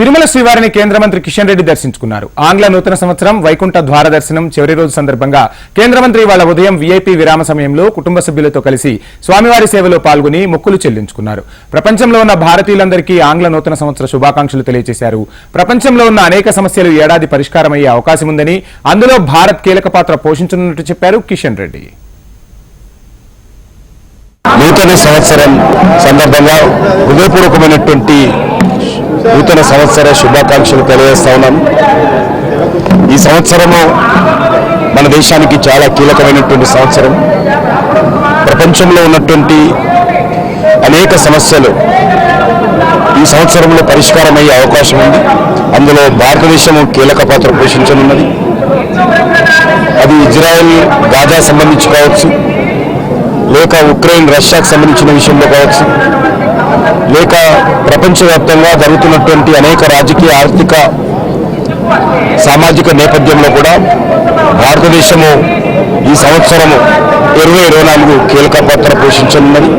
తిరుమల శ్రీవారిని కేంద్ర మంత్రి కిషన్ రెడ్డి దర్శించుకున్నారు. ఆంగ్ల నూతన సంవత్సరం వైకుంఠ ద్వార దర్శనం చివరి రోజు సందర్భంగా కేంద్ర మంత్రి వాళ్ళ ఉదయం వీఐపీ విరామ సమయంలో కుటుంబ సభ్యులతో కలిసి స్వామివారి సేవలో పాల్గొని మొక్కులు చెల్లించుకున్నారు. ప్రపంచంలో ఉన్న భారతీయులందరికీ ఆంగ్ల నూతన సంవత్సర శుభాకాంక్షలు తెలియజేశారు. ప్రపంచంలో ఉన్న అనేక సమస్యలు ఏడాది పరిష్కారమయ్యే అవకాశం ఉందని అందులో భారత్ కీలక పాత్ర పోషించనున్నట్టు చెప్పారు కిషన్ రెడ్డి. నూతన సంవత్సరం సందర్భంగా హృదయపూర్వకమైనటువంటి నూతన సంవత్సర శుభాకాంక్షలు తెలియజేస్తా ఉన్నాను ఈ సంవత్సరము మన దేశానికి చాలా కీలకమైనటువంటి సంవత్సరం. ప్రపంచంలో ఉన్నటువంటి అనేక సమస్యలు ఈ సంవత్సరంలో పరిష్కారమయ్యే అవకాశం ఉంది. అందులో భారతదేశము కీలక పాత్ర పోషించనున్నది. అది ఇజ్రాయెల్ గాజా సంబంధించి కావచ్చు లేక ఉక్రెయిన్ రష్యాకు సంబంధించిన విషయంలో కావచ్చు లేక ప్రపంచవ్యాప్తంగా జరుగుతున్నటువంటి అనేక రాజకీయ ఆర్థిక సామాజిక నేపథ్యంలో కూడా భారతదేశము ఈ సంవత్సరము ఇరవై ఇరవై నాలుగు కీలక పాత్ర పోషించనున్నది.